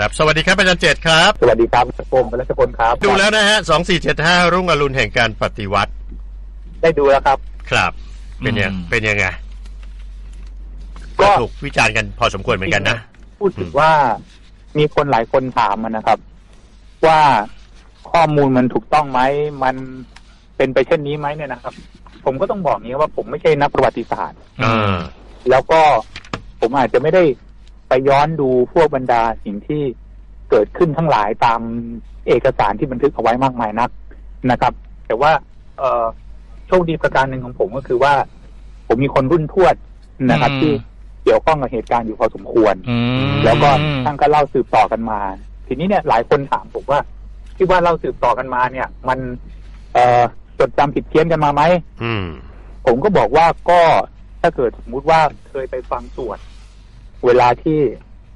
ครับ สวัสดีครับอาจารย์เจตครับ สวัสดีครับรัชพลรัชพลครับ ดูแล้วนะฮะสองสี่เจ็ดห้ารุ่งอรุณแห่งการปฏิวัติ ได้ดูแล้วครับ ครับ เป็นยังอืมเป็นยังไงก็ถูกวิจารณ์กันพอสมควรเหมือนกันนะ พูดถึงว่ามีคนหลายคนถามมันนะครับ ว่าข้อมูลมันถูกต้องไหมมันเป็นไปเช่นนี้ไหมเนี่ยนะครับ ผมก็ต้องบอกนี้ว่าผมไม่ใช่นักประวัติศาสตร์อ่าแล้วก็ผมอาจจะไม่ได้ ไปย้อนดูพวกบรรดาสิ่งที่เกิดขึ้นทั้งหลายตามเอกสารที่บันทึกเอาไว้มากมายนักนะครับ แต่ว่า เออโชคดีประการหนึ่งของผมก็คือว่า ผมมีคนรุ่นทวดนะครับอืมที่เกี่ยวข้องกับเหตุการณ์อยู่พอสมควรอืมแล้วก็ท่านก็เล่าสืบต่อกันมา ทีนี้เนี่ยหลายคนถามผมว่า ที่ว่าเล่าสืบต่อกันมาเนี่ย มัน เอ่อจดจำผิดเพี้ยนกันมาไหมอืมผมก็บอกว่าก็ถ้าเกิดสมมุติว่าเคยไปฟังสวด เวลาที่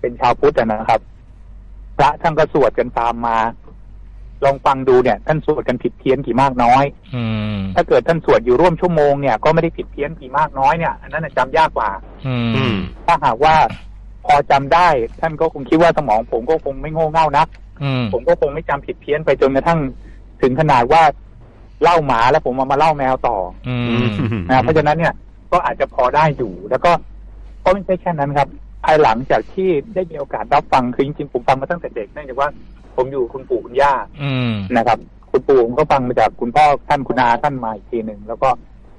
เป็นชาวพุทธอะนะครับ พระท่านก็สวดกันตามมา ลองฟังดูเนี่ย ท่านสวดกันผิดเพี้ยนกี่มากน้อย อืม ถ้าเกิดท่านสวดอยู่ร่วมชั่วโมงเนี่ยก็ไม่ได้ผิดเพี้ยนกี่มากน้อยเนี่ยอันนั้นนะจำยากกว่า อือืม ม ถ้าหากว่าพอจำได้ ท่านก็คงคิดว่าสมองผมก็คงไม่โง่เง่านัก อืม ผมก็คงไม่จำผิดเพี้ยนไปจนกระทั่งถึงขนาดว่าเล่าหมาแล้วผมเอามาเล่าแมวต่อ อืม นะเพราะฉะนั้นเนี่ยก็อาจจะพอได้อยู่ แล้วก็ก็ไม่ใช่แค่นั้นครับ ภายหลังจากที่ได้มีโอกาสรับฟังคือจริงๆผมฟังมาตั้งแต่เด็กเนื่องจากว่า ผมอยู่คุณปู่คุณย่าอืมนะครับ คุณปู่ผมก็ฟังมาจากคุณพ่อท่านคุณอาท่านมาอีกทีหนึ่งแล้วก็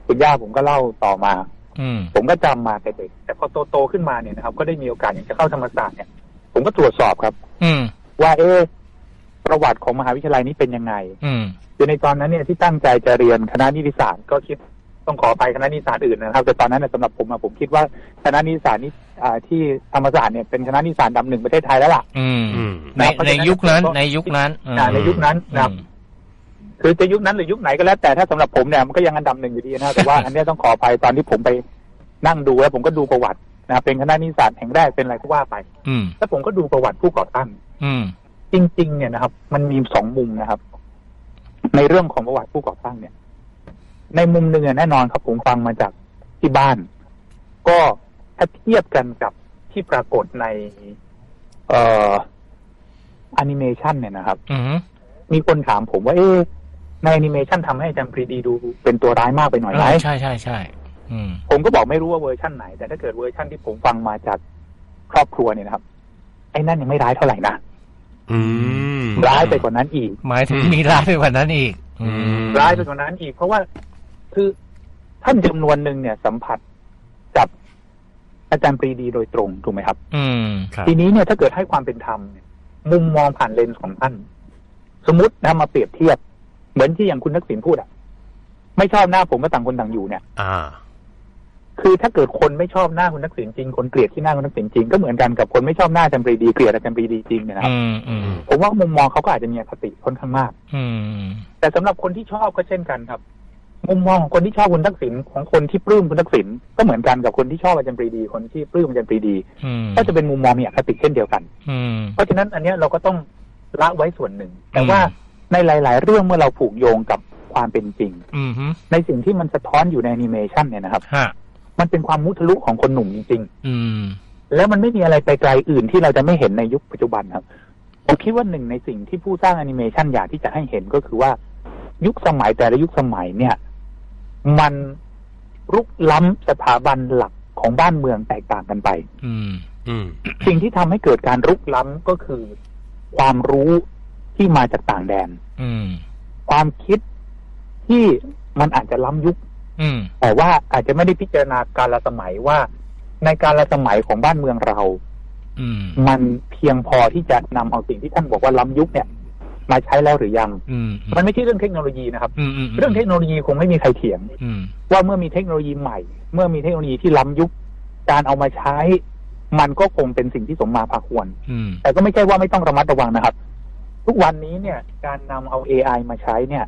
คุณย่าผมก็เล่าต่อมา อืมผมก็จำมาแต่เด็ก แต่พอโตโตๆขึ้นมาเนี่ยนะครับ ก็ได้มีโอกาสอยากจะเข้าธรรมศาสตร์เนี่ย ผมก็ตรวจสอบครับ อืมว่าเอะประวัติของมหาวิทยาลัยนี้เป็นยังไง อืม คือในตอนนั้นเนี่ยที่ตั้งใจจะเรียนคณะนิติศาสตร์ก็คิด ต้องขอไปคณะนิติศาสตร์อื่นนะครับ แต่ตอนนั้นเนยสำหรับผมอะผมคิดว่าคณะนิติศาสตร์นี้อ่าที่ธรรมศาสตร์เนี่ยเป็นคณะนิติศาสตร์อันดับหนึ่งประเทศไทยแล้วล่ะอืมอืมในเพราะในฉะนั้นยุคนั้นก็ในยุคนั้นอืมอ่าในยุคนั้นนะครับคือจะยุคนั้นหรือยุคไหนก็แล้วแต่ถ้าสำหรับผมเนี่ยมันก็ยังอันดับหนึ่งอยู่ดีนะครับแต่ว่าอันเนี้ยต้องขอไปตอนที่ผมไปนั่งดูแล้วผมก็ดูประวัตินะครับเป็นคณะนิติศาสตร์แห่งแรกเป็นอะไรก็ว่าไป อืมแล้วผมก็ดูประวัติผู้ก่อตั้งอืมจริง ๆ เนี่ยนะครับ มันมีสองมุมนะครับ ในเรื่องของประวัติผู้ก่อตั้งเนี่ย ในมุมหนึ่งเนี่ยแน่นอนครับผมฟังมาจากที่บ้าน ก็ถ้าเทียบกันกับที่ปรากฏใน เอ่อแอนิเมชันเนี่ยนะครับอืมมีคนถามผมว่า เอ๊ะในแอนิเมชันทำให้อาจารย์ปรีดีดูเป็นตัวร้ายมากไปหน่อยไหมใช่ใช่ใช่อืมผมก็บอกไม่รู้ว่าเวอร์ชันไหน แต่ถ้าเกิดเวอร์ชันที่ผมฟังมาจากครอบครัวเนี่ยนะครับ ไอ้นั่นยังไม่ร้ายเท่าไหร่นะอืมร้ายไปกว่านั้นอีก หมายถึงอืมมีร้ายไปกว่านั้นอีกอืมร้ายไปกว่านั้นอีก เพราะว่า คือท่านจำนวนหนึ่งเนี่ยสัมผัสกับอาจารย์ปรีดีโดยตรงถูกไหมครับ อืมครับทีนี้เนี่ยถ้าเกิดให้ความเป็นธรรมเนี่ยมุมมองผ่านเลนส์ของท่าน สมมตินะมาเปรียบเทียบ เหมือนที่อย่างคุณทักษิณพูดอะไม่ชอบหน้าผมก็ต่างคนต่างอยู่เนี่ย อ่า คือถ้าเกิดคนไม่ชอบหน้าคุณทักษิณจริง คนเกลียดที่หน้าคุณทักษิณจริงก็เหมือนกันกับคนไม่ชอบหน้าอาจารย์ปรีดีเกลียดอาจารย์ปรีดีจริงเนี่ยนะครับ อืมอืมผมว่ามุมมองเขาก็อาจจะมีอคติค่อนข้างมาก อืมแต่สำหรับคนที่ชอบก็เช่นกันครับ มุมมองของคนที่ชอบคุณทักษิณของคนที่ปลื้มคุณทักษิณก็เหมือนกันกับคนที่ชอบอาจารย์ปรีดี คนที่ปลื้มอาจารย์ปรีดีอืมก็จะเป็นมุมมองมีอคติเช่นเดียวกันอืมเพราะฉะนั้นอันเนี้ยเราก็ต้องละไว้ส่วนหนึ่ง แต่อืมว่าในหลาย ๆ เรื่องเมื่อเราผูกโยงกับความเป็นจริงอืมฮึในสิ่งที่มันสะท้อนอยู่ในแอนิเมชันเนี่ยนะครับฮะมันเป็นความมุทะลุของคนหนุ่มจริงอืมๆแล้วมันไม่มีอะไรไปไกลอื่นที่เราจะไม่เห็นในยุคปัจจุบันครับผมคิดว่าหนึ่งในสิ่งที่ผู้สร้างแอนิเมชันอยากที่จะให้เห็นก็คือว่า ยุคสมัยแต่ละยุคสมัยเนี่ย มันรุกล้ำสถาบันหลักของบ้านเมืองแตกต่างกันไปอืมอืมสิ่งที่ทำให้เกิดการรุกล้ำก็คือ ความรู้ที่มาจากต่างแดนอืมความคิดที่มันอาจจะล้ำยุคอืมแต่ว่าอาจจะไม่ได้พิจารณาการละสมัยว่า ในการละสมัยของบ้านเมืองเราอืมมันเพียงพอที่จะนำเอาสิ่งที่ท่านบอกว่าล้ำยุคเนี่ย มาใช้แล้วหรือยังอืมมันไม่ใช่เรื่องเทคโนโลยีนะครับอืมอืมเรื่องเทคโนโลยีคงไม่มีใครเถียงอืมว่าเมื่อมีเทคโนโลยีใหม่ เมื่อมีเทคโนโลยีที่ล้ำยุค การเอามาใช้ มันก็คงเป็นสิ่งที่สมมาพาควรอืมแต่ก็ไม่ใช่ว่าไม่ต้องระมัดระวังนะครับ ทุกวันนี้เนี่ย การนำเอา AI มาใช้เนี่ย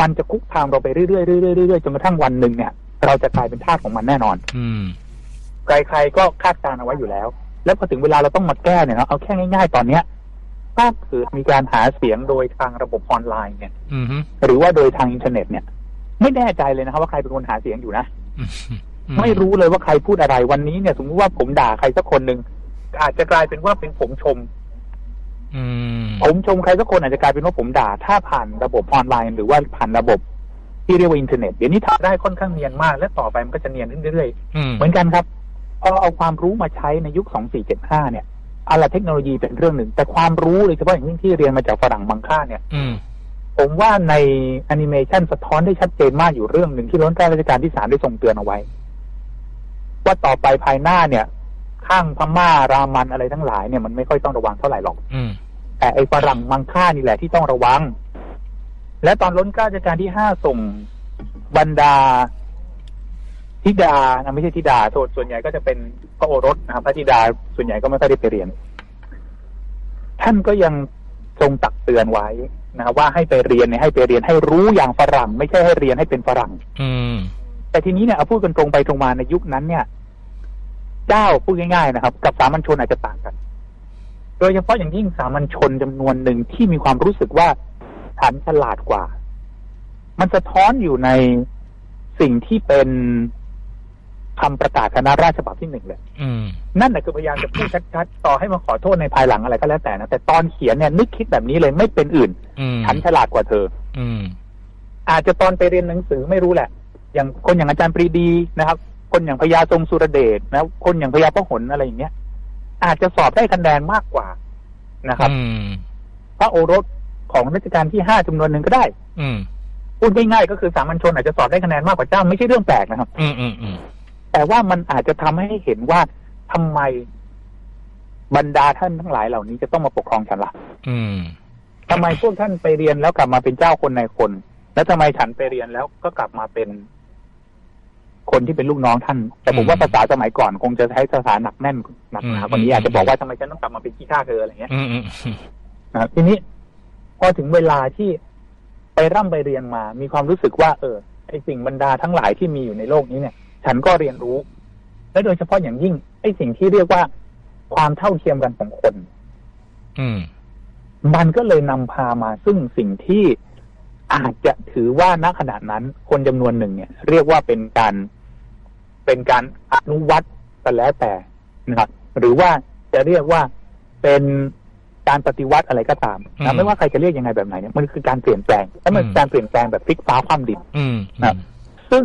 มันจะคุกคามเราไปเรื่อยๆเรื่อยๆเรื่อยๆจนกระทั่งวันหนึ่งเนี่ย เราจะกลายเป็นทาสของมันแน่นอน อืมใครๆก็คาดการณ์เอาไว้อยู่แล้ว แล้วพอถึงเวลาเราต้องมาแก้เนี่ยเนาะเอาแค่ง่าย ๆ ตอนเนี้ย ถ้าเกิดมีการหาเสียงโดยทางระบบออนไลน์เนี่ยอืมฮึหรือว่าโดยทางอินเทอร์เน็ตเนี่ย ไม่แน่ใจเลยนะครับว่าใครเป็นคนหาเสียงอยู่นะอืมไม่รู้เลยว่าใครพูดอะไรวันนี้เนี่ยสมมติว่าผมด่าใครสักคนหนึ่งอาจจะกลายเป็นว่าเป็นผมชมอืมผมชมใครสักคนอาจจะกลายเป็นว่าผมด่า ถ้าผ่านระบบออนไลน์ หรือว่าผ่านระบบที่เรียกว่าอินเทอร์เน็ตเดี๋ยวนี้ทำได้ค่อนข้างเนียนมาก และต่อไปมันก็จะเนียนขึ้นเรื่อยๆอืมเหมือนกันครับพอเอาความรู้มาใช้ในยุค 2475 เนี่ย อะไรเทคโนโลยีเป็นเรื่องหนึ่ง แต่ความรู้โดยเฉพาะอย่างยิ่งที่เรียนมาจากฝรั่งบางค่าเนี่ยอืมผมว่าในแอนิเมชันสะท้อนได้ชัดเจนมากอยู่เรื่องหนึ่งที่ร้นแก้ราชการที่สามได้ทรงเตือนเอาไว้ ว่าต่อไปภายหน้าเนี่ยข้างพม่ารามันอะไรทั้งหลายเนี่ยมันไม่ค่อยต้องระวังเท่าไหร่หรอกอืมแต่ไอ้ฝรั่งมังค่านี่แหละที่ต้องระวัง และตอนล้นเกล้ารัชกาลที่ห้าส่งบรรดา ธิดานะไม่ใช่ธิดาโทษส่วนใหญ่ก็จะเป็นพระโอรสนะครับ พระธิดาส่วนใหญ่ก็ไม่ค่อยได้ไปเรียน ท่านก็ยังทรงตักเตือนไว้นะครับว่าให้ไปเรียนเนี่ยให้ไปเรียนให้รู้อย่างฝรั่ง ไม่ใช่ให้เรียนให้เป็นฝรั่ง อืม แต่ทีนี้เนี่ยเอาพูดกันตรงไปตรงมาในยุคนั้นเนี่ย เจ้าพูดง่ายๆนะครับ กับสามัญชนอาจจะต่างกัน โดยเฉพาะอย่างยิ่งสามัญชนจำนวนหนึ่งที่มีความรู้สึกว่าฉันฉลาดกว่า มันสะท้อนอยู่ในสิ่งที่เป็น คำประกาศคณะราษฎรฉบับที่หนึ่งเลยอืมนั่นแหละคือพยายามจะพูดชัดๆต่อให้มาขอโทษในภายหลังอะไรก็แล้วแต่นะแต่ตอนเขียนเนี่ยนึกคิดแบบนี้เลยไม่เป็นอื่นอืมฉันฉลาดกว่าเธอ อืมอาจจะตอนไปเรียนหนังสือไม่รู้แหละ อย่างคนอย่างอาจารย์ปรีดีนะครับ คนอย่างพญาทรงสุรเดชนะครับคนอย่างพญาพหลอะไรอย่างเงี้ย อาจจะสอบได้คะแนนมากกว่านะครับอืมพระโอรสของรัชกาลที่ห้าจำนวนหนึ่งก็ได้ อืมพูดง่ายๆก็คือสามัญชนอาจจะสอบได้คะแนนมากกว่าเจ้าไม่ใช่เรื่องแปลกนะครับ อืมอืมอืม แต่ว่ามันอาจจะทำให้เห็นว่าทำไมบรรดาท่านทั้งหลายเหล่านี้จะต้องมาปกครองฉันล่ะอืมทำไมพวกท่านไปเรียนแล้วกลับมาเป็นเจ้าคนในคน แล้วทำไมฉันไปเรียนแล้วก็กลับมาเป็นคนที่เป็นลูกน้องท่าน แต่ผมว่าอืมภาษาสมัยก่อนคงจะใช้ภาษาหนักแน่นหนักหนาอืมกว่านี้อาจจะบอกว่าทำไมฉันต้องกลับมาเป็นขี้ข้าเธออะไรเงี้ยอืมอืมนะครับทีนี้พอถึงเวลาที่ไปร่ำไปเรียนมา มีความรู้สึกว่า เออไอสิ่งบรรดาทั้งหลายที่มีอยู่ในโลกนี้เนี่ย ฉันก็เรียนรู้ และโดยเฉพาะอย่างยิ่งไอสิ่งที่เรียกว่าความเท่าเทียมกันของคน อืม มันก็เลยนำพามาซึ่งสิ่งที่อาจจะถือว่าณขณะนั้น คนจำนวนหนึ่งเนี่ย เรียกว่าเป็นการเป็นการอนุวัตก็แล้วแต่นะครับ หรือว่าจะเรียกว่าเป็นการปฏิวัติอะไรก็ตามอืนะมไม่ว่าใครจะเรียกยังไงแบบไหนเนี่ยมันคือการเปลี่ยนแปลงและมันอืมเป็นการเปลี่ยนแปลงแบบพลิกฟ้าคว่ำดินอืมครับซึ่ง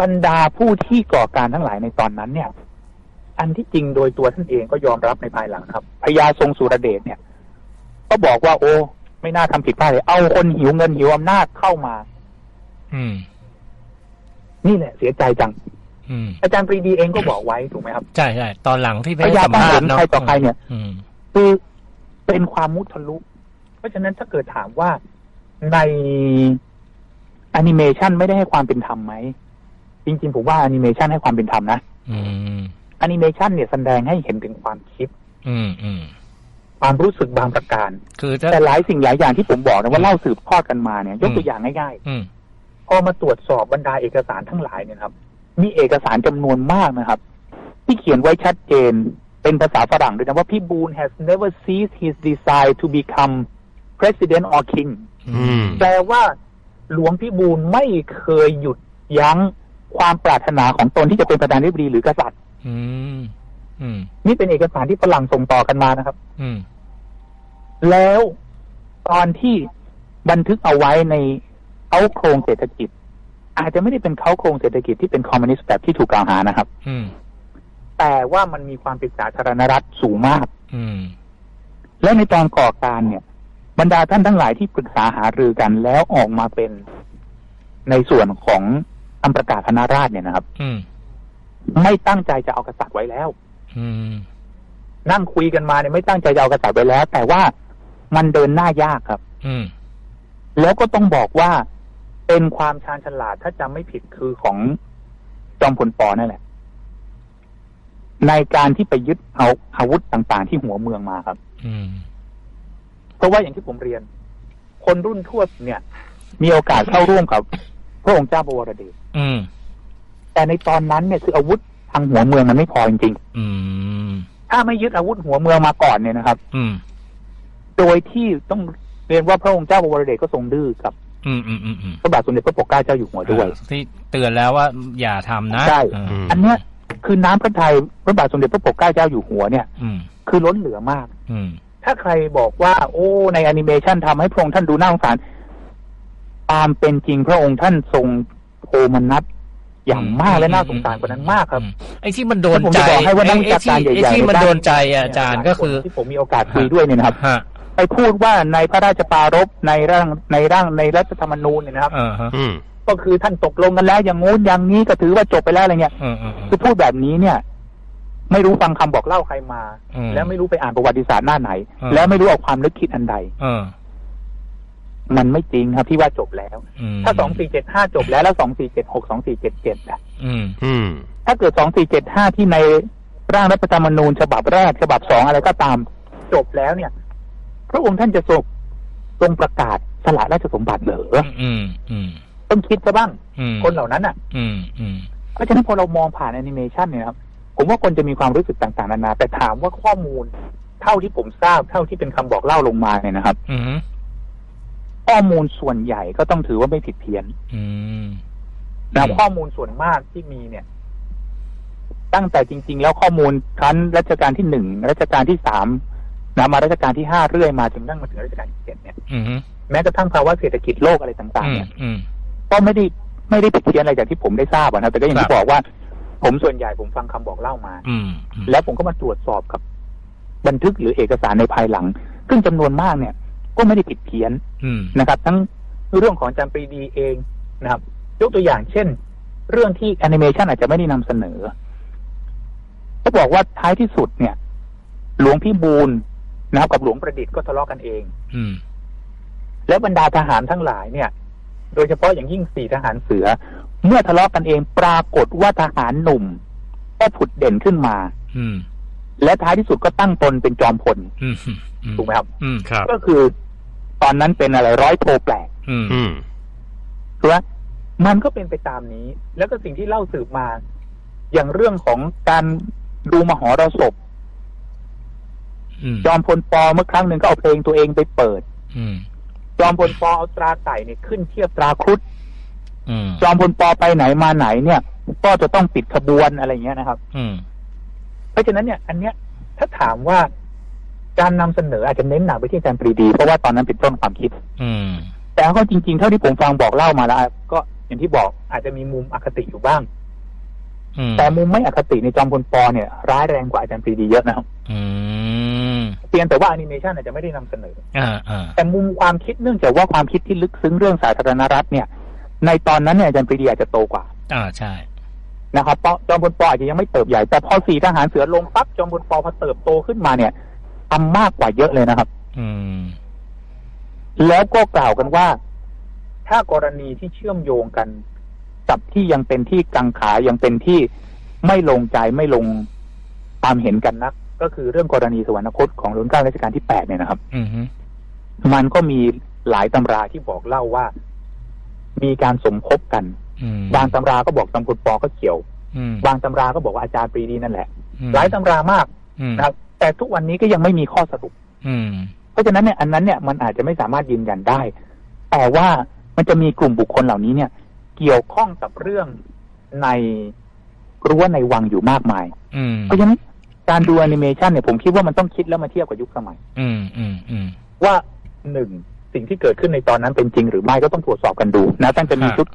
บรรดาผู้ที่ก่อการทั้งหลายในตอนนั้นเนี่ย อันที่จริงโดยตัวท่านเองก็ยอมรับในภายหลังครับพญาทรงสุรเดชเนี่ย ก็บอกว่า โอ้ไม่น่าทำผิดพลาดเลย เอาคนหิวเงินหิวอำนาจเข้ามา อืม นี่แหละเสียใจจังอืมอาจารย์ปรีดีเองก็บอกไว้ถูกไหมครับ ใช่ใช่ตอนหลังที่ไปพให้ญาสัมต้องภาเห็ษนณ์เนาะใครต่อใครเนี่ยอืมคือเป็นความมุทะลุ เพราะฉะนั้นถ้าเกิดถามว่าในแอนิเมชันไม่ได้ให้ความเป็นธรรมไหม จริงๆผมว่าแอนิเมชันให้ความเป็นธรรมนะอืมแอนิเมชันเนี่ยแสดงให้เห็นถึงความคิด อืมอืมความรู้สึกบางประการ คือถ้าแต่หลายสิ่งหลายอย่างที่ผมบอกนะว่าอืมเล่าสืบทอดกันมาเนี่ย ยกอืมตัวอย่างง่ายอืมๆพอมาตรวจสอบบรรดาเอกสารทั้งหลายเนี่ยครับ มีเอกสารจำนวนมากนะครับ ที่เขียนไว้ชัดเจนเป็นภาษาฝรั่งด้วยนะว่าพี่บูน has never ceased his desire to become president or king อืมแปลว่าหลวงพี่บูลไม่เคยหยุดยั้ง ความปรารถนาของตนที่จะเป็นประธานาธิบดีหรือกษัตริย์อืมอืมนี่เป็นเอกสารที่ฝรั่งส่งต่อกันมานะครับ อืมแล้วตอนที่บันทึกเอาไว้ในเขาโครงเศรษฐกิจ อาจจะไม่ได้เป็นเขาโครงเศรษฐกิจที่เป็นคอมมิวนิสต์แบบที่ถูกกล่าวหานะครับ อืมแต่ว่ามันมีความเป็นสาธารณรัฐสูงมาก อืมและในตอนก่อการเนี่ย บรรดาท่านทั้งหลายที่ปรึกษาหารือกันแล้วออกมาเป็นในส่วนของ คำประกาศคณะราษฎรเนี่ยนะครับ อืมไม่ตั้งใจจะเอากษัตริย์ไว้แล้ว อืมนั่งคุยกันมาเนี่ยไม่ตั้งใจจะเอากษัตริย์ไว้แล้ว แต่ว่ามันเดินหน้ายากครับ อืมแล้วก็ต้องบอกว่าเป็นความชาญฉลาดถ้าจำไม่ผิดคือของจอมพลปอนั่นแหละ ในการที่ไปยึดเอาอาวุธต่างๆ ที่หัวเมืองมาครับอืมเพราะว่าอย่างที่ผมเรียน คนรุ่นทวดเนี่ย มีโอกาสเข้าร่วมกับ พระองค์เจ้าบวรเดชอืม แต่ในตอนนั้นเนี่ยคืออาวุธทางหัวเมืองมันไม่พอจริงอืม ๆถ้าไม่ยึดอาวุธหัวเมืองมาก่อนเนี่ยนะครับ อืม โดยที่ต้องเรียนว่าพระองค์เจ้าบวรเดชก็ทรงดื้อกับอืมอืมอืมอืมพระบาทสมเด็จพระปกเกล้าเจ้าอยู่หัวด้วยที่เตือนแล้วว่าอย่าทำนะใช่อืมอันเนี้ยคือน้ำพระทัยพระบาทสมเด็จพระปกเกล้าเจ้าอยู่หัวเนี่ย อืม คือล้นเหลือมาก อืม ถ้าใครบอกว่า โอ้ในแอนิเมชันทำให้พระองค์ท่านดูน่าสงสาร ตามเป็นจริงพระองค์ท่านทรงโทมนัสอย่างมากและน่าสงสารกว่านั้นมากครับอืไอ้ที่มันโดนผมใจจะบอกให้ว่านักวิชาการไอ้ใหญ่ๆที่มันในด้านโดนใจอะอาจารย์ก็คือที่ผมมีโอกาสคุยด้วยเนี่ยนะครับฮะไปพูดว่าในพระราชปรารภในร่างในร่างในรัฐธรรมนูญเนี่ยนะครับเออฮะอืมก็คือท่านตกลงกันแล้วอย่างงู้นอย่างนี้ก็ถือว่าจบไปแล้วอะไรเงี้ยเออเออเออคือพูดแบบนี้เนี่ย ไม่รู้ฟังคำบอกเล่าใครมาอืมแล้วไม่รู้ไปอ่านประวัติศาสตร์หน้าไหนอืมแล้วไม่รู้เอาความนึกคิดอันใดเออ มันไม่จริงครับที่ว่าจบแล้วอืมถ้าสองสี่เจ็ดห้าจบแล้วแล้วสองสี่เจ็ดหกสองสี่เจ็ดเจ็ดอะอืมอืมถ้าเกิดสองสี่เจ็ดห้าที่ในร่างรัฐธรรมนูญฉบับแรกฉบับสองอะไรก็ตามจบแล้วเนี่ย พระองค์ท่านจะทรงทรงประกาศสละราชสมบัติเหรออืมอืมต้องคิดซะบ้างอืมคนเหล่านั้นอะอืมอืมเพราะฉะนั้นพอเรามองผ่านแอนิเมชันเนี่ยนะครับผมว่าคนจะมีความรู้สึกต่าง ๆ นานา แต่ถามว่าข้อมูล เท่าที่ผมทราบ เท่าที่เป็นคำบอกเล่าลงมาเนี่ยนะครับอืม ข้อมูลส่วนใหญ่ก็ต้องถือว่าไม่ผิดเพี้ยนอืมนะข้อมูลส่วนมากที่มีเนี่ย ตั้งแต่จริง ๆ แล้วข้อมูลครั้นรัชกาลที่หนึ่งรัชกาลที่สามนะมารัชกาลที่ห้าเรื่อยมาจนนั่งมาถึงรัชกาลที่เจ็ดเนี่ยอืมแม้กระทั่งภาวะเศรษฐกิจโลกอะไรต่างๆอืเนี่มยอืมก็ไม่ได้ไม่ได้ผิดเพี้ยนอะไรจากที่ผมได้ทราบอะนะแต่ก็อย่างครัที่บบอกว่า ผมส่วนใหญ่ผมฟังคำบอกเล่ามา อืมอืมแล้วผมก็มาตรวจสอบกับ บันทึกหรือเอกสารในภายหลัง ซึ่งจำนวนมากเนี่ย ก็ไม่ได้ผิดเพี้ยนอืม นะครับ ทั้งเรื่องของอาจารย์ปรีดีเองนะครับ ยกตัวอย่างเช่น เรื่องที่แอนิเมชันอาจจะไม่ได้นำเสนอเขาบอกว่าท้ายที่สุดเนี่ย หลวงพี่บูลนะครับกับหลวงประดิษฐ์ก็ทะเลาะกันเอง อืมแล้วบรรดาทหารทั้งหลายเนี่ย โดยเฉพาะอย่างยิ่งสี่ทหารเสือ เมื่อทะเลาะกันเองปรากฏว่าทหารหนุ่มก็ผุดเด่นขึ้นมา อืมและท้ายที่สุดก็ตั้งตนเป็นจอมพลอืมถูกไหมครับอืมครับก็คือ ตอนนั้นเป็นอะไรร้อยโทแปลกอืมอืม ถูกไหมมันก็เป็นไปตามนี้ แล้วก็สิ่งที่เล่าสืบมา อย่างเรื่องของการดูมหรสพอืมจอมพลปอเมื่อครั้งหนึ่งก็เอาเพลงตัวเองไปเปิด อืมจอมพลปอเอาตราไต่เนี่ยขึ้นเทียบตราครุฑอืมจอมพลปอไปไหนมาไหนเนี่ย ก็จะต้องปิดขบวนอะไรอย่างเงี้ยนะครับ อืมเพราะฉะนั้นเนี่ย อันเนี้ยถ้าถามว่า การนำเสนออาจจะเน้นหนักไปที่อาจารย์ปรีดี เพราะว่าตอนนั้นเป็นต้นความคิด อืม แต่ก็จริงๆ เท่าที่ผมฟังบอกเล่ามาแล้ว ก็อย่างที่บอกอาจจะมีมุมอคติอยู่บ้างอืมแต่มุมไม่อคติในจอมพลปอเนี่ย ร้ายแรงกว่าอาจารย์ปรีดีเยอะนะครับอืมเพียงแต่ว่าแอนิเมชันอาจจะไม่ได้นำเสนออ่าอ่าแต่มุมความคิดเนื่องจากว่าความคิดที่ลึกซึ้งเรื่องสาธารณรัฐเนี่ย ในตอนนั้นเนี่ยอาจารย์ปรีดีอาจจะโตกว่าอ่าใช่นะครับเพราะจอมพลปออาจจะยังไม่เติบใหญ่แต่พอสี่ทหารเสือลงปั๊บจอมพลปอพอเติบโตขึ้นมาเนี่ย ทำมากกว่าเยอะเลยนะครับ อืม แล้วก็กล่าวกันว่า ถ้ากรณีที่เชื่อมโยงกันกับที่ยังเป็นที่กังขายังเป็นที่ไม่ลงใจไม่ลงตามเห็นกันนัก ก็คือเรื่องกรณีสวรรคตของรุ่นเก้ารัชกาลที่แปดเนี่ยนะครับอืมมันก็มีหลายตำราที่บอกเล่าว่า มีการสมคบกันอืมบางตำราก็บอกจอมพลปอก็เกี่ยวอืมบางตำราก็บอกว่าอาจารย์ปรีดีนั่นแหละอืมหลายตำรามากอืมนะครับ แต่ทุกวันนี้ก็ยังไม่มีข้อสรุป อืม เพราะฉะนั้นเนี่ยอันนั้นเนี่ยมันอาจจะไม่สามารถยืนยันได้ แต่ว่ามันจะมีกลุ่มบุคคลเหล่านี้เนี่ย เกี่ยวข้องกับเรื่องในรั้วในวังอยู่มากมาย อืม เพราะฉะนั้นการดูแอนิเมชันเนี่ยผมคิดว่ามันต้องคิดแล้วมาเทียบกับยุคสมัย อืมอืมอืม ว่าหนึ่งสิ่งที่เกิดขึ้นในตอนนั้นเป็นจริงหรือไม่ก็ต้องตรวจสอบกันดูนะตั้งจะมีฮะ ชุด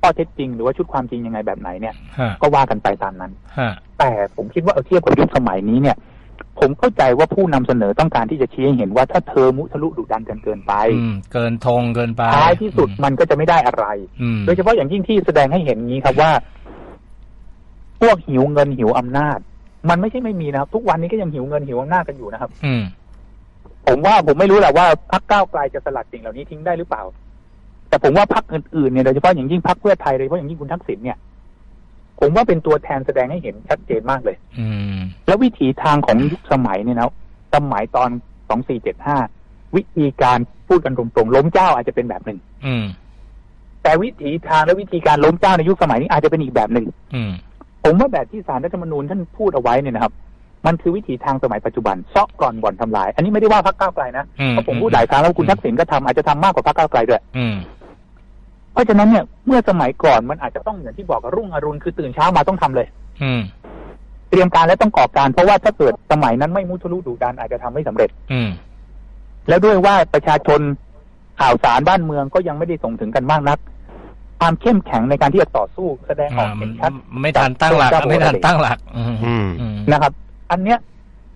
ข้อเท็จจริง หรือว่าชุดความจริงยังไงแบบไหนเนี่ย ฮะก็ว่ากันไปตามนั้น ฮะแต่ผมคิดว่าเอาเทียบกับยุคสมัยนี้เนี่ย ผมเข้าใจว่าผู้นำเสนอต้องการที่จะชี้ให้เห็นว่าถ้าเธอมุทะลุดุดันกันเกินไปอืมเกินธงเกินไปท้ายที่สุดมันก็จะไม่ได้อะไรอืมโดยเฉพาะอย่างยิ่งที่แสดงให้เห็นงี้ครับว่า พวกหิวเงินหิวอำนาจ มันไม่ใช่ไม่มีนะครับ ทุกวันนี้ก็ยังหิวเงินหิวอำนาจกันอยู่นะครับ อืมผมว่าผมไม่รู้แหละว่าพรรคก้าวไกลจะสลัดสิ่งเหล่านี้ทิ้งได้หรือเปล่า แต่ผมว่าพรรคอื่นๆเนี่ยโดยเฉพาะอย่างยิ่งพรรคเพื่อไทยโดยเฉพาะอย่างยิ่งคุณทักษิณเนี่ย ผมว่าเป็นตัวแทนแสดงให้เห็นชัดเจนมากเลย อืม แล้ววิถีทางของยุคสมัยเนี่ยนะสมัยตอนสองสี่เจ็ดห้าวิธีการพูดกันตรงๆ ล้มเจ้าอาจจะเป็นแบบหนึ่งอืม แต่วิถีทางและวิธีการล้มเจ้าในยุคสมัยนี้อาจจะเป็นอีกแบบหนึ่งอืม ผมว่าแบบที่สารรัฐธรรมนูญท่านพูดเอาไว้เนี่ยนะครับ มันคือวิถีทางสมัยปัจจุบันเซาะก่อนบ่อนทำลาย อันนี้ไม่ได้ว่าพรรคก้าวไกลนะอืม เพราะผมพูดหลายครั้งแล้วคุณทักษิณก็ทำอาจจะทำมากกว่าพรรคก้าวไกลด้วย อืม เพราะฉะนั้นเนี่ยเมื่อสมัยก่อนมันอาจจะต้องอย่างที่บอกกับรุ่งอรุณคือตื่นเช้ามาต้องทำเลย อืมเตรียมการและต้องก่อการ เพราะว่าถ้าเกิดสมัยนั้นไม่มุทะลุดุดันอาจจะทำไม่สำเร็จ อืมแล้วด้วยว่าประชาชนข่าวสารบ้านเมืองก็ยังไม่ได้ส่งถึงกันมากนัก ความเข้มแข็งในการที่จะต่อสู้แสดงออกอ่ามัเห็นนชัดไม่ทันตั้งหลักเจ้าไม่ทันเจ้าตั้งหลักอืมอืมอืมนะครับ อันเนี้ย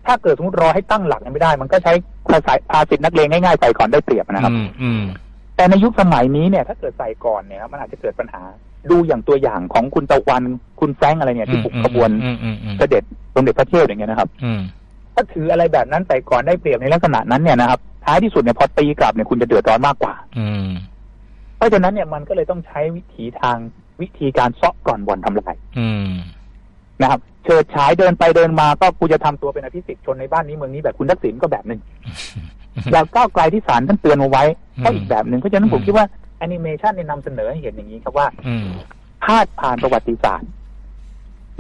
ถ้าเกิดสมมติรอให้ตั้งหลักยังไม่ได้ มันก็ใช้ภาษาภาษิตนักเลงง่ายๆใส่ก่อนได้เปรียบนะครับ อืมอืม แต่ในยุคสมัยนี้เนี่ย ถ้าเกิดใส่ก่อนเนี่ยครับมันอาจจะเกิดปัญหา ดูอย่างตัวอย่างของคุณตะวันคุณแฟรงค์อะไรเนี่ยที่ปลุกขบวนอืมอืมอืมเสด็จสมเด็จพระเทพอย่างเงี้ยนะครับอืมถ้าถืออะไรแบบนั้นใส่ก่อนได้เปรียบในลักษณะนั้นเนี่ยนะครับท้ายที่สุดเนี่ยพอตีกลับเนี่ยคุณจะเดือดร้อนมากกว่า อืมเพราะฉะนั้นเนี่ยมันก็เลยต้องใช้วิถีทางวิธีการเซาะก่อนบ่อนทำลายอืม นะครับเฉิดฉายเดินไปเดินมาก็กูจะทำตัวเป็นอภิสิทธิ์ชนในบ้านนี้เมืองนี้แบบคุณทักษิณก็แบบหนึ่งแบบก้าวไกลที่ศาลท่านเตือนเอาไว้ก็อีกแบบหนึ่งเพราะฉะนั้นผมคิดว่าแอนิเมชันเนี่ยนำเสนอให้เห็นอย่างนี้ครับว่าอืมพาดผ่านประวัติศาสตร์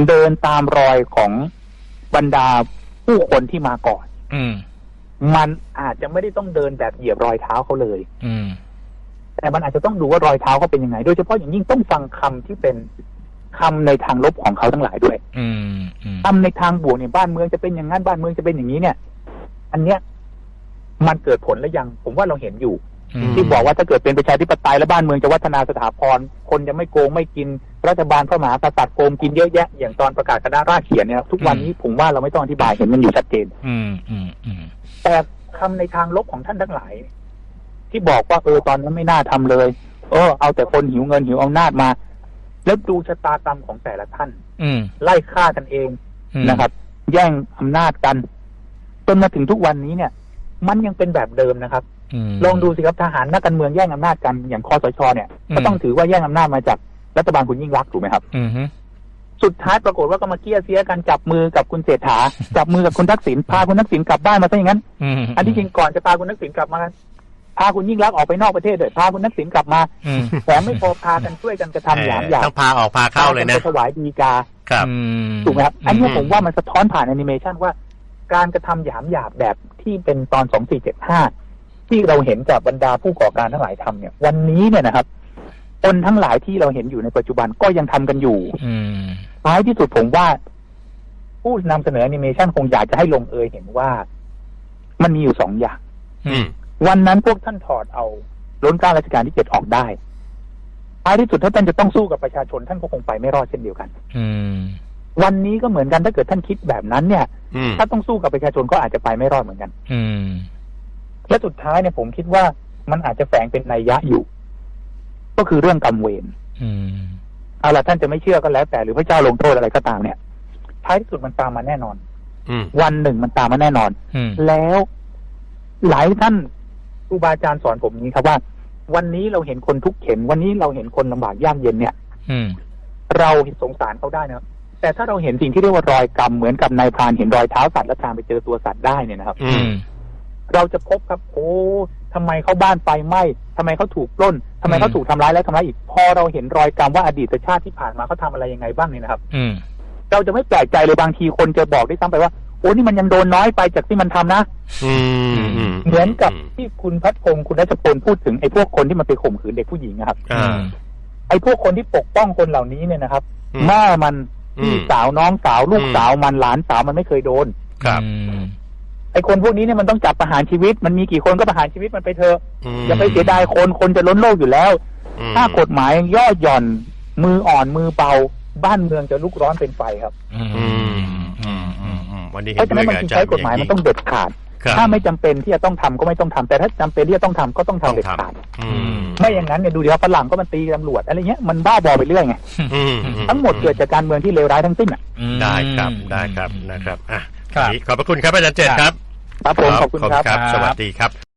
เดินตามรอยของบรรดาผู้คนที่มาก่อนอืมมันอาจจะไม่ได้ต้องเดินแบบเหยียบรอยเท้าเขาเลยอืมแต่มันอาจจะต้องดูว่ารอยเท้าเขาเป็นยังไง โดยเฉพาะอย่างยิ่งต้องฟังคำที่เป็น คำในทางลบของเขาทั้งหลายด้วย อืมอืมคำในทางบวกเนี่ยบ้านเมืองจะเป็นอย่างนั้นบ้านเมืองจะเป็นอย่างนี้เนี่ย อันเนี้ยมันเกิดผลแล้วยังผมว่าเราเห็นอยู่อืมที่บอกว่าถ้าเกิดเป็นประชาธิปไตยแล้วบ้านเมืองจะวัฒนาสถาพร คนจะไม่โกงไม่กิน รัฐบาลพระมหากษัตริย์โกงกินเยอะแยะ อย่างตอนประกาศคณะราษฎรเขียนเนี่ยทุกวันนี้ผมว่าเราไม่ต้องอธิบายเห็นมันอยู่ชัดเจน อืมอืมอืมแต่คำในทางลบของท่านทั้งหลาย ที่บอกว่าเออตอนนั้นไม่น่าทำเลย เออ เอาแต่คนหิวเงินหิวอำนาจมา แล้วดูชะตากรรมของแต่ละท่าน อืมไล่ฆ่ากันเองอืมนะครับ แย่งอำนาจกันจนมาถึงทุกวันนี้เนี่ย มันยังเป็นแบบเดิมนะครับมลองดูสิครับทหารนักการเมืองแย่งอำนาจกันอย่างคอสชเนี่ยอืมก็ต้องถือว่าแย่งอำนาจมาจากรัฐบาลคุณยิ่งรักษณ์ถูกไหมครับอืมฮึสุดท้ายปรากฏว่าก็มาเกี้ยเสียกันจับมือกับคุณเศรษฐาจับมือกับคุณทักษิณพาคุณทักษิณกลับบ้านมาซะอย่างนั้นอืมอันที่จริงก่อนจะพาคุณทักษิณกลับมา พาคุณยิ่งรักษณ์ออกไปนอกประเทศเลยพาคุณทักษิณกลับมาอืมแถมไม่พอพากันช่วยกันกระทำหยามหยาทั้งพาออกพาเข้าเลยนะพกัไปถวายดีกาครับอืมถูกไหมครับอันนี้อืมผมว่ามันสะท้อนผ่านแอนิเมชันว่า การกระทำหยามหยาบแบบที่เป็นตอนสองสี่เจ็ดห้าที่เราเห็นจากบรรดาผู้ก่อการทั้งหลายทำเนี่ย วันนี้เนี่ยนะครับคนทั้งหลายที่เราเห็นอยู่ในปัจจุบันก็ยังทำกันอยู่ อืมท้ายที่สุดผมว่า ผู้นำเสนอแอนิเมชันคงอยากจะให้ลงเอยเห็นว่า มันมีอยู่สองอย่างอืม วันนั้นพวกท่านถอดเอาล้นเกล้ารัชกาลที่เจ็ดออกได้ท้ายที่สุดถ้าท่านจะต้องสู้กับประชาชนท่านก็คงไปไม่รอดเช่นเดียวกัน อืม วันนี้ก็เหมือนกันถ้าเกิดท่านคิดแบบนั้นเนี่ย อืม ถ้าต้องสู้กับประชาชนก็อาจจะไปไม่รอดเหมือนกัน อืม และสุดท้ายเนี่ยผมคิดว่ามันอาจจะแฝงเป็นนัยยะอยู่ ก็คือเรื่องกรรมเวรอืม เอาล่ะท่านจะไม่เชื่อก็แล้ว แต่หรือพระเจ้าลงโทษอะไรก็ตามเนี่ย ท้ายที่สุดมันตามมาแน่นอน อืม วันหนึ่งมันตามมาแน่นอน อืม แล้วหลายท่านค รูบาอาจารย์สอนผมนี้ครับว่า วันนี้เราเห็นคนทุกข์เข็น วันนี้เราเห็นคนลำบากยากเย็นเนี่ย อืม เราสงสารเขาได้นะครับแต่ถ้าเราเห็นสิ่งที่เรียกว่ารอยกรรมเหมือนกับนายพรานเห็นรอยเท้าสัตว์แล้วตามไปเจอตัวสัตว์ได้เนี่ยนะครับ อือืมมเราจะพบครับโอ้ทำไมเขาบ้านไฟไหม้ทำไมเขาถูกปล้นทำไมเขาถูกทำร้ายแล้วทำร้ายอีก พอเราเห็นรอยกรรมว่าอดีตชาติที่ผ่านมาเขาทำอะไรยังไงบ้างเนี่ยนะครับ อืม เราจะไม่แปลกใจเลยบางทีคนจะบอกได้วยซ้ำไปว่า โอ้นี่มันยังโดนน้อยไปจากที่มันทำนะอืมอืมเหมือนกับที่คุณพัฒพงศ์คุณรัชพลพูดถึงไอ้พวกคนที่มันไปข่มขืนเด็กผู้หญิงนะครับอ่าไอ้พวกคนที่ปกป้องคนเหล่านี้เนี่ยนะครับอืมแม่มันอืมพี่สาวน้องสาวลูกอืมสาวมันหลานสาวมันไม่เคยโดน ครับอืมไอ้คนพวกนี้เนี่ยมันต้องจับประหารชีวิต มันมีกี่คนก็ประหารชีวิตมันไปเถอะมอย่าไปเสียดายคนคนจะล้นโลกอยู่แล้วอืมถ้ากฎหมายย่อหย่อน มืออ่อนมือเบาบ้านเมืองจะลุกร้อนเป็นไฟครับ อืม อืมอืมอืมอืมวันนี้เพเห็นราะฉะด้นั้วนยมันกับอาจารจึงใช้ย์กฎหมายมันต้องเด็ดขาดครับถ้าไม่จำเป็นที่จะต้องทำก็ไม่ต้องทำแต่ถ้าจำเป็นที่จะต้องทำก็ต้องทำต้องเด็ดทขาดำอืมไม่อย่างนั้นเนี่ยดูดิครับฝรั่งก็มันตีตำรวจอะไรเงี้ยมันบ้าบอไปเรื่อยไงอืมทั้งหมดเกิดจากการเมืองที่เลวร้ายทั้งสิ้นอะอืมได้ครับได้ครับนะครับอะครับวันนี้ขอบพระคุณครับอาจารย์เจตครับครับผมขอบคุณครับ สวัสดีครับ